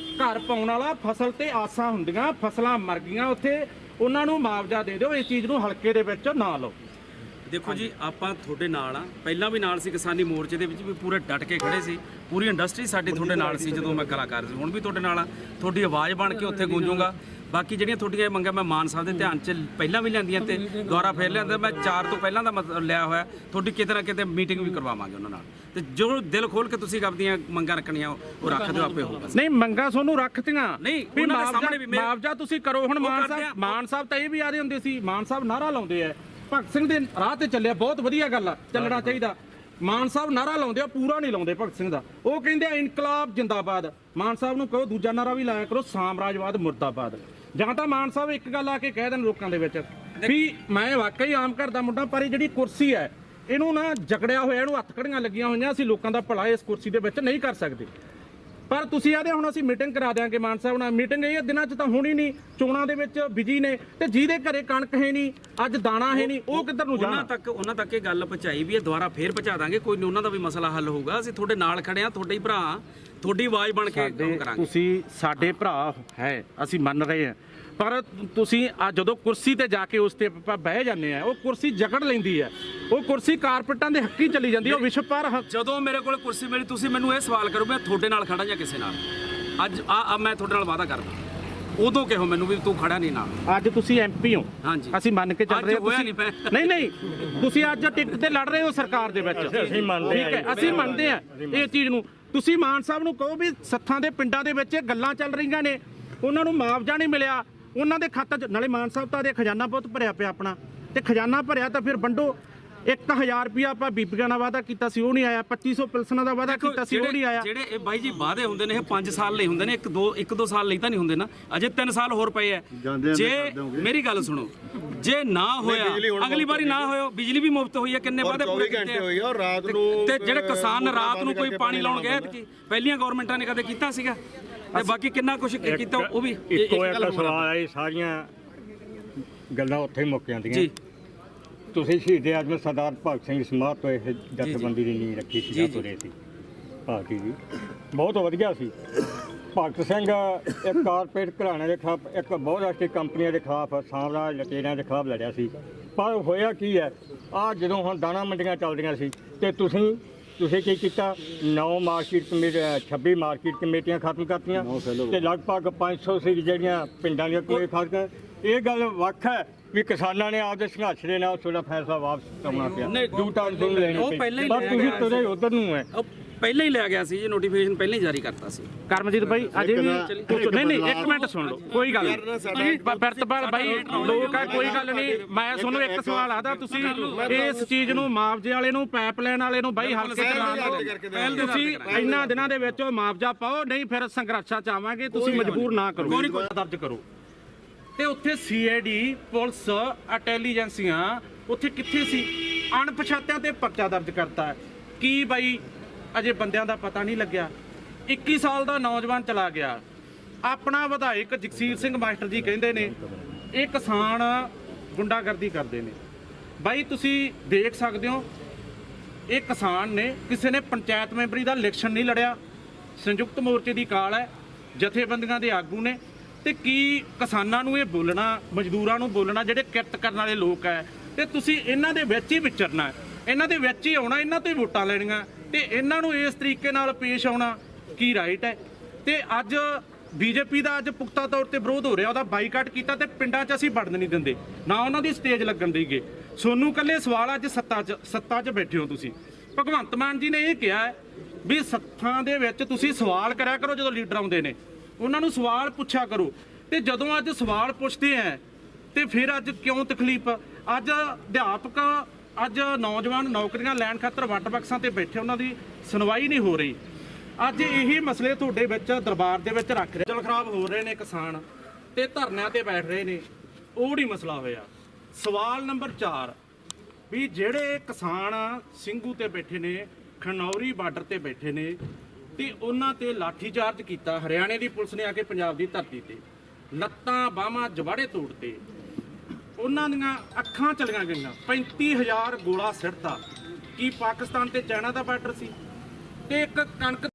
ਘਰ ਪਾਉਣ ਵਾਲਾ ਫਸਲ ਤੇ ਆਸਾਂ ਹੁੰਦੀਆਂ ਫਸਲਾਂ ਮਰ ਗਈਆਂ ਉੱਥੇ ਉਹਨਾਂ ਨੂੰ ਮੁਆਵਜ਼ਾ ਦੇ ਦਿਓ ਇਸ ਚੀਜ਼ ਨੂੰ ਹਲਕੇ ਦੇ ਵਿੱਚ ਨਾ ਲਓ। ਦੇਖੋ ਜੀ ਆਪਾਂ ਤੁਹਾਡੇ ਨਾਲ ਆ। ਪਹਿਲਾਂ ਵੀ ਨਾਲ ਸੀ ਕਿਸਾਨੀ ਮੋਰਚੇ ਦੇ ਵਿੱਚ ਵੀ ਪੂਰੇ ਡਟ ਕੇ ਖੜੇ ਸੀ। ਪੂਰੀ ਇੰਡਸਟਰੀ ਸਾਡੀ ਤੁਹਾਡੇ ਨਾਲ ਸੀ ਜਦੋਂ ਮੈਂ ਕਲਾਕਾਰ ਸੀ। ਹੁਣ ਵੀ ਤੁਹਾਡੇ ਨਾਲ ਆ। ਤੁਹਾਡੀ ਆਵਾਜ਼ ਬਣ ਕੇ ਉੱਥੇ ਗੂੰਜੂਗਾ। ਬਾਕੀ ਜਿਹੜੀਆਂ ਤੁਹਾਡੀਆਂ ਮੰਗਾਂ ਮੈਂ ਮਾਨ ਸਾਹਿਬ ਦੇ ਧਿਆਨ 'ਚ ਪਹਿਲਾਂ ਵੀ ਲਿਆਂਦੀਆਂ ਤੇ ਦੁਬਾਰਾ ਫੇਰ ਲਿਆਂਦਾ। ਮੈਂ ਚਾਰ ਤੋਂ ਪਹਿਲਾਂ ਦਾ ਮਤਲਬ ਲਿਆ ਹੋਇਆ। ਤੁਹਾਡੀ ਕਿਤੇ ਨਾ ਕਿਤੇ ਮੀਟਿੰਗ ਵੀ ਕਰਵਾਵਾਂਗੇ ਉਹਨਾਂ ਨਾਲ। ਤੇ ਜੋ ਦਿਲ ਖੋਲ ਕੇ ਤੁਸੀਂ ਆਪਦੀਆਂ ਮੰਗਾਂ ਰੱਖਣੀਆਂ ਉਹ ਰੱਖ ਦਿਓ ਆਪੇ ਹੋਊਗਾ। ਨਹੀਂ ਮੰਗਾ ਤੁਹਾਨੂੰ ਰੱਖਤੀਆਂ ਨਹੀਂ, ਉਹਨਾਂ ਦੇ ਸਾਹਮਣੇ ਵੀ ਮੁਆਵਜ਼ਾ ਤੁਸੀਂ ਕਰੋ। ਹੁਣ ਮਾਨ ਆ। ਸਾਹਿਬ ਮਾਨ ਸਾਹਿਬ ਤਾਂ ਇਹ ਵੀ ਆਦੇ ਹੁੰਦੇ ਸੀ ਮਾਨ ਸਾਹਿਬ ਨਾਰਾ ਲਾਉਂਦੇ ਆ। ਭਗਤ ਸਿੰਘ ਦੇ ਰਾਹ ਤੇ ਚੱਲਿਆ। ਬਹੁਤ ਵਧੀਆ ਗੱਲ ਆ। ਚੱਲਣਾ ਚਾਹੀਦਾ। ਮਾਨ ਸਾਹਿਬ ਨਾਰਾ ਲਾਉਂਦੇ ਆ, ਪੂਰਾ ਨਹੀਂ ਲਾਉਂਦੇ ਭਗਤ ਸਿੰਘ ਦਾ। ਉਹ ਕਹਿੰਦੇ ਆ, ਇਨਕਲਾਬ ਜਿੰਦਾਬਾਦ। ਮਾਨ ਸਾਹਿਬ ਨੂੰ ਕਹੋ, ਦੂਜਾ ਨਾਰਾ ਵੀ ਲਾਇਆ ਕਰੋ, ਸਾਮਰਾਜਵਾਦ ਮੁਰਦਾਬਾਦ। ਜਾਂ ਤਾਂ ਮਾਨ ਸਾਹਿਬ ਇੱਕ ਗੱਲ ਆ ਕੇ ਕਹਿ ਦੇਣ ਲੋਕਾਂ ਦੇ ਵਿੱਚ, ਵੀ ਮੈਂ ਵਾਕਈ ਆਮ ਘਰ ਦਾ ਮੁੰਡਾ, ਪਰ ਇਹ ਜਿਹੜੀ ਕੁਰਸੀ ਹੈ, ਇਹਨੂੰ ਨਾ ਜਕੜਿਆ ਹੋਇਆ, ਇਹਨੂੰ ਹੱਥ ਕੜੀਆਂ ਲੱਗੀਆਂ ਹੋਈਆਂ, ਅਸੀਂ ਲੋਕਾਂ ਦਾ ਭਲਾ ਇਸ ਕੁਰਸੀ ਦੇ ਵਿੱਚ ਨਹੀਂ ਕਰ ਸਕਦੇ। ਪਰ ਤੁਸੀਂ ਆਦੇ ਹੁਣ ਅਸੀਂ ਮੀਟਿੰਗ ਕਰਾ ਦਿਆਂਗੇ ਮਾਨ ਸਾਹਿਬ ਨਾਲ। ਮੀਟਿੰਗ ਇਹ ਦਿਨਾਂ 'ਚ ਤਾਂ ਹੋਣੀ ਨਹੀਂ ਚੋਣਾਂ ਦੇ ਵਿੱਚ ਬਿਜ਼ੀ ਨੇ ਤੇ ਜਿਹਦੇ ਘਰੇ ਕਣਕ ਹੈ ਨਹੀਂ ਅੱਜ ਦਾਣਾ ਹੈ ਨਹੀਂ ਉਹ ਕਿੱਧਰ ਨੂੰ ਉਹਨਾਂ ਜਾਣਾ? ਤੱਕ ਉਹਨਾਂ ਤੱਕ ਇਹ ਗੱਲ ਪਹੁੰਚਾਈ ਵੀ ਇਹ ਦੁਬਾਰਾ ਫੇਰ ਪਹੁੰਚਾ ਦਾਂਗੇ ਕੋਈ ਨਹੀਂ ਉਹਨਾਂ ਦਾ ਵੀ ਮਸਲਾ ਹੱਲ ਹੋਊਗਾ। ਅਸੀਂ ਤੁਹਾਡੇ ਨਾਲ ਖੜੇ ਆ ਤੁਹਾਡੇ ਹੀ ਭਰਾ ਤੁਹਾਡੀ ਆਵਾਜ਼ ਬਣ ਕੇ ਕੰਮ ਕਰਾਂਗੇ। ਤੁਸੀਂ ਸਾਡੇ ਭਰਾ ਹੈ ਅਸੀਂ ਮੰਨ ਰਹੇ ਹਾਂ। ਪਰ ਤੁਸੀਂ ਆ ਜਦੋਂ ਕੁਰਸੀ ਤੇ ਜਾ ਕੇ ਉਸ ਤੇ ਆਪਾਂ ਬਹਿ ਜਾਂਦੇ ਆ ਉਹ ਕੁਰਸੀ ਜਕੜ ਲੈਂਦੀ ਹੈ। ਉਹ ਕੁਰਸੀ ਕਾਰਪੇਟਾਂ ਦੇ ਹੱਕੀ ਚਲੀ ਜਾਂਦੀ ਹੈ ਉਹ ਵਿਸ਼ਵ ਪਰ ਜਦੋਂ ਮੇਰੇ ਕੋਲ ਕੁਰਸੀ ਮਿਲੀ ਤੁਸੀਂ ਮੈਨੂੰ ਇਹ ਸਵਾਲ ਕਰੋ ਮੈਂ ਤੁਹਾਡੇ ਨਾਲ ਖੜਾ ਜਾਂ ਕਿਸੇ ਨਾਲ? ਅੱਜ ਆ ਆ ਮੈਂ ਤੁਹਾਡੇ ਨਾਲ ਵਾਅਦਾ ਕਰਦਾ। ਉਦੋਂ ਕਿਹੋ ਮੈਨੂੰ ਵੀ ਤੂੰ ਖੜਾ ਨਹੀਂ ਨਾਲ ਅੱਜ ਤੁਸੀਂ ਐਮਪੀ ਹੋ। ਹਾਂਜੀ। ਅਸੀਂ ਮੰਨ ਕੇ ਚੱਲ ਅੱਜ ਰਹੇ ਹਾਂ ਹੋਇਆ ਨਹੀਂ। ਨਹੀਂ ਨਹੀਂ ਤੁਸੀਂ ਅੱਜ ਟਿਕਟ ਤੇ ਲੜ ਰਹੇ ਹੋ ਸਰਕਾਰ ਦੇ ਵਿੱਚ। ਅਸੀਂ ਮੰਨਦੇ ਹਾਂ। ਅਸੀਂ ਮੰਨਦੇ ਹਾਂ। ਇਹ ਚੀਜ਼ ਨੂੰ ਤੁਸੀਂ ਮਾਨ ਸਾਹਿਬ ਨੂੰ ਕਹੋ ਵੀ ਸੱਥਾਂ ਦੇ ਪਿੰਡਾਂ ਦੇ ਵਿੱਚ ਇਹ ਗੱਲਾਂ ਚੱਲ ਰਹੀਆਂ ਨੇ, ਉਹਨਾਂ ਨੂੰ ਮੁਆਵਜ਼ਾ ਨਹੀਂ ਮਿਲਿਆ, ਉਹਨਾਂ ਦੇ ਖਾਤਾ 'ਚ, ਨਾਲੇ ਮਾਨ ਸਾਹਿਬ ਤਾਂ ਦੇ ਖਜ਼ਾਨਾ ਬਹੁਤ ਭਰਿਆ ਪਿਆ ਆਪਣਾ, ਤੇ ਖਜ਼ਾਨਾ ਭਰਿਆ ਤਾਂ ਫਿਰ ਵੰਡੋ। 1000 ਰੁਪਿਆ ਆਪਾਂ ਬੀਬੀਆਂ ਨਾਲ ਵਾਅਦਾ ਕੀਤਾ ਸੀ ਉਹ ਨਹੀਂ ਆਇਆ। 2500 ਪਿਲਸਨਾਂ ਦਾ ਵਾਅਦਾ ਕੀਤਾ ਸੀ ਉਹ ਨਹੀਂ ਆਇਆ। ਜਿਹੜੇ ਇਹ ਬਾਈ ਜੀ ਵਾਅਦੇ ਹੁੰਦੇ ਨੇ ਇਹ 5 ਸਾਲ ਲਈ ਹੁੰਦੇ ਨੇ ਇੱਕ ਦੋ ਇੱਕ ਦੋ ਸਾਲ ਲਈ ਤਾਂ ਨਹੀਂ ਹੁੰਦੇ ਨਾ। ਅਜੇ 3 ਸਾਲ ਹੋਰ ਪਏ ਐ। ਜੇ ਮੇਰੀ ਗੱਲ ਸੁਣੋ ਜੇ ਨਾ ਹੋਇਆ ਅਗਲੀ ਵਾਰੀ ਨਾ ਹੋਇਆ ਬਿਜਲੀ ਵੀ ਮੁਫਤ ਹੋਈ ਹੈ ਕਿੰਨੇ ਵਾਅਦੇ ਪੂਰੇ ਕੀਤੇ ਹੋਈ ਆ, ਔਰ ਰਾਤ ਤੇ- ਨੂੰ, ਤੇ ਜਿਹੜੇ ਕਿਸਾਨ ਰਾਤ ਨੂੰ ਕੋਈ ਪਾਣੀ ਲਾਉਣ ਗਏ ਕਿ ਪਹਿਲੀਆਂ ਗਵਰਨਮੈਂਟਾਂ ਨੇ ਕਦੇ ਕੀਤਾ ਸੀਗਾ? ਤੇ ਬਾਕੀ ਕਿੰਨਾ ਕੁਝ ਕੀਤਾ ਉਹ ਵੀ ਇੱਕੋ ਇੱਕ। ਸਵਾਲ ਆਈ ਸਾਰੀਆਂ ਗੱਲਾਂ ਉੱਥੇ ਹੀ ਮੁੱਕ ਜਾਂਦੀਆਂ। ਜੀ। ਤੁਸੀਂ ਸ਼ਹੀਦ ਆਜਮ ਸਰਦਾਰ ਭਗਤ ਸਿੰਘ ਸਮਾਧ ਤੋਂ ਇਹ ਜਥੇਬੰਦੀ ਦੀ ਨੀਂਹ ਰੱਖੀ ਸੀ ਜੀ। ਤੁਰੇ ਸੀ। ਭਾਰਤੀ ਜੀ। ਬਹੁਤ ਵਧੀਆ ਸੀ। ਭਗਤ ਸਿੰਘ ਇੱਕ ਕਾਰਪੋਰੇਟ ਘਰਾਣੇ ਦੇ ਖਿਲਾਫ ਇੱਕ ਬਹੁਰਾਸ਼ਟਰੀ ਕੰਪਨੀਆਂ ਦੇ ਖਿਲਾਫ ਸਾਮਰਾਜ ਲਟੇਰਿਆਂ ਦੇ ਖਿਲਾਫ ਲੜਿਆ ਸੀ। ਪਰ ਹੋਇਆ ਕੀ ਹੈ? ਆ ਜਦੋਂ ਹੁਣ ਦਾਣਾ ਮੰਡੀਆਂ ਚੱਲਦੀਆਂ ਸੀ ਤੇ ਤੁਸੀਂ ਤੁਸੀਂ ਕੀ ਕੀਤਾ? ਨੌ ਮਾਰਕੀਟ ਕਮੇਟੀ 26 ਮਾਰਕੀਟ ਕਮੇਟੀਆਂ ਖਤਮ ਕਰਤੀਆਂ ਤੇ ਲਗਭਗ 500 ਸੀ ਜਿਹੜੀਆਂ ਪਿੰਡਾਂ ਦੀਆਂ ਕੋਈ ਖਤਮ ਇਹ ਗੱਲ ਵੱਖ ਹੈ ਵੀ ਕਿਸਾਨਾਂ ਨੇ ਆਪਦੇ ਸੰਘਰਸ਼ ਦੇ ਨਾਲ ਤੁਹਾਡਾ ਫੈਸਲਾ ਵਾਪਸ ਕਰਨਾ ਪਿਆ। ਨਹੀਂ, ਦੂ ਟਾਈਮ ਤੁਹਾਨੂੰ ਲੈਣੀ ਉਹ ਪਈ। ਪਹਿਲਾਂ ਹੀ ਪਰ ਲਿਆ ਤੁਸੀਂ ਗਿਆ ਤੁਰੇ ਉਧਰ ਨੂੰ ਹੈ। ਉਹ ਪਹਿਲਾਂ ਹੀ ਲਿਆ ਗਿਆ ਸੀ ਜੀ ਨੋਟੀਫਿਕੇਸ਼ਨ ਪਹਿਲਾਂ ਹੀ ਜਾਰੀ ਕਰਤਾ ਸੀ। ਕਰਮਜੀਤ ਭਾਈ ਅਜੇ ਵੀ ਨਹੀਂ ਨਹੀਂ ਇੱਕ ਮਿੰਟ ਸੁਣ ਲਓ ਕੋਈ ਗੱਲ ਨਹੀਂ। ਪ੍ਰਤਪਾਲ ਭਾਈ ਲੋਕ ਆ ਕੋਈ ਗੱਲ ਨਹੀਂ। ਮੈਂ ਤੁਹਾਨੂੰ ਇੱਕ ਸਵਾਲ ਆਦਾ ਤੁਸੀਂ ਇਸ ਚੀਜ਼ ਨੂੰ ਮੁਆਵਜ਼ੇ ਵਾਲੇ ਨੂੰ ਪਾਈਪਲਾਈਨ ਵਾਲੇ ਨੂੰ ਬਾਈ ਹਲਕੇ ਚ ਨਾ ਲਓ ਤੁਸੀਂ ਇੰਨਾ ਦਿਨਾਂ ਦੇ ਵਿੱਚ ਉਹ ਮੁਆਵਜ਼ਾ ਪਾਓ ਨਹੀਂ ਫਿਰ ਸੰਘਰਸ਼ਾਂ ਚ ਆਵਾਂਗੇ ਤੁਸੀਂ ਮਜਬੂਰ ਨਾ ਕਰੋ। ਦਰਜ ਕਰੋ। ਤੇ ਉੱਥੇ ਸੀਆਈਡੀ ਪੁਲਿਸ, ਇੰਟੈਲੀਜੈਂਸੀਆਂ, ਉੱਥੇ ਕਿੱਥੇ ਸੀ? ਅਣਪਛਾਤਿਆਂ ਤੇ ਪਰਚਾ ਦਰਜ ਕਰਤਾ ਕੀ ਬਾਈ? ਅਜੇ ਬੰਦਿਆਂ ਦਾ ਪਤਾ ਨਹੀਂ ਲੱਗਿਆ। 21 ਸਾਲ ਦਾ ਨੌਜਵਾਨ ਚਲਾ ਗਿਆ। ਆਪਣਾ ਵਿਧਾਇਕ ਜਗਸੀਰ ਸਿੰਘ ਮਾਸਟਰ ਜੀ ਕਹਿੰਦੇ ਨੇ, ਇਹ ਕਿਸਾਨ ਗੁੰਡਾਗਰਦੀ ਕਰਦੇ ਨੇ। ਬਾਈ, ਤੁਸੀਂ ਦੇਖ ਸਕਦੇ ਹੋ, ਇਹ ਕਿਸਾਨ ਨੇ ਕਿਸੇ ਨੇ ਪੰਚਾਇਤ ਮੈਂਬਰੀ ਦਾ ਇਲੈਕਸ਼ਨ ਨਹੀਂ ਲੜਿਆ। ਸੰਯੁਕਤ ਮੋਰਚੇ ਦੀ ਕਾਲ ਹੈ, ਜਥੇਬੰਦੀਆਂ ਦੇ ਆਗੂ ਨੇ। ਤੇ ਕੀ ਕਿਸਾਨਾਂ ਨੂੰ ਇਹ ਬੋਲਣਾ, ਮਜ਼ਦੂਰਾਂ ਨੂੰ ਬੋਲਣਾ, ਜਿਹੜੇ ਕਿਰਤ ਕਰਨ ਵਾਲੇ ਲੋਕ ਹੈ ਤੇ ਤੁਸੀਂ ਇਹਨਾਂ ਦੇ ਵਿੱਚ ਹੀ ਵਿਚਰਨਾ ਇਹਨਾਂ ਦੇ ਵਿੱਚ ਹੀ ਆਉਣਾ, ਇਹਨਾਂ ਤੋਂ ਹੀ ਵੋਟਾਂ ਲੈਣੀਆਂ। ਤੇ ਇਹਨਾਂ ਨੂੰ ਇਸ ਤਰੀਕੇ ਨਾਲ ਪੇਸ਼ ਆਉਣਾ ਕੀ ਰਾਈਟ ਹੈ ਤੇ ਅੱਜ ਬੀਜੇਪੀ ਦਾ ਅੱਜ ਪੁਖਤਾ ਤੌਰ ਤੇ ਵਿਰੋਧ ਹੋ ਰਿਹਾ, ਉਹਦਾ ਬਾਈਕਾਟ ਕੀਤਾ ਤੇ ਪਿੰਡਾਂ 'ਚ ਅਸੀਂ ਵੜਨ ਨਹੀਂ ਦਿੰਦੇ। ਨਾ ਉਹਨਾਂ ਦੀ ਸਟੇਜ ਲੱਗਣ ਦੇਈਏ। ਸੋਨੂੰ ਕੱਲੇ ਸਵਾਲ ਅੱਜ ਸੱਤਾ 'ਚ ਸੱਤਾ 'ਚ ਬੈਠੇ ਹੋ ਤੁਸੀਂ। ਭਗਵੰਤ ਮਾਨ ਜੀ ਨੇ ਇਹ ਕਿਹਾ ਵੀ ਸੱਥਾਂ ਦੇ ਵਿੱਚ ਤੁਸੀਂ ਸਵਾਲ ਕਰਿਆ ਕਰੋ ਜਦੋਂ ਲੀਡਰ ਆਉਂਦੇ ਨੇ। ਉਹਨਾਂ ਨੂੰ ਸਵਾਲ ਪੁੱਛਿਆ ਕਰੋ। ਤੇ ਜਦੋਂ ਅੱਜ ਸਵਾਲ ਪੁੱਛਦੇ ਆ ਤੇ ਫਿਰ ਅੱਜ ਕਿਉਂ ਤਕਲੀਫ? ਅੱਜ ਅਧਿਆਪਕ, ਅੱਜ ਨੌਜਵਾਨ ਨੌਕਰੀਆਂ ਲੈਣ ਖਾਤਰ ਵੱਟ ਬਕਸਾਂ ਤੇ ਬੈਠੇ, ਉਹਨਾਂ ਦੀ ਸੁਣਵਾਈ ਨਹੀਂ ਹੋ ਰਹੀ। ਅੱਜ ਇਹੀ ਮਸਲੇ ਤੁਹਾਡੇ ਵਿੱਚ, ਦਰਬਾਰ ਦੇ ਵਿੱਚ ਰੱਖ ਰਹੇ। ਜਲ ਖਰਾਬ ਹੋ ਰਹੇ ਨੇ ਕਿਸਾਨ, ਤੇ ਧਰਨਿਆਂ ਤੇ ਬੈਠ ਰਹੇ ਨੇ। ਉਹ ਨਹੀਂ ਮਸਲਾ ਹੋਇਆ। ਸਵਾਲ ਨੰਬਰ 4 ਵੀ ਜਿਹੜੇ ਕਿਸਾਨ ਸਿੰਘੂ ਤੇ ਬੈਠੇ ਨੇ, ਖਨੌਰੀ ਬਾਰਡਰ ਤੇ ਬੈਠੇ ਨੇ ਤੇ ਉਹਨਾਂ ਤੇ ਲਾਠੀਚਾਰਜ ਕੀਤਾ। ਹਰਿਆਣੇ ਦੀ ਪੁਲਿਸ ਨੇ ਆ ਕੇ ਪੰਜਾਬ ਦੀ ਧਰਤੀ ਤੇ ਲੱਤਾਂ ਬਾਹਾਂ ਜਵਾੜੇ ਤੋੜਤੇ ਉਹਨਾਂ ਦੀਆਂ ਅੱਖਾਂ ਚਲੀਆਂ ਗਈਆਂ। 35000 ਗੋਲਾ ਸਿੱਟਤਾ ਕੀ ਪਾਕਿਸਤਾਨ ਤੇ ਚਾਈਨਾ ਦਾ ਬਾਰਡਰ ਸੀ? ਤੇ ਇੱਕ ਕਣਕ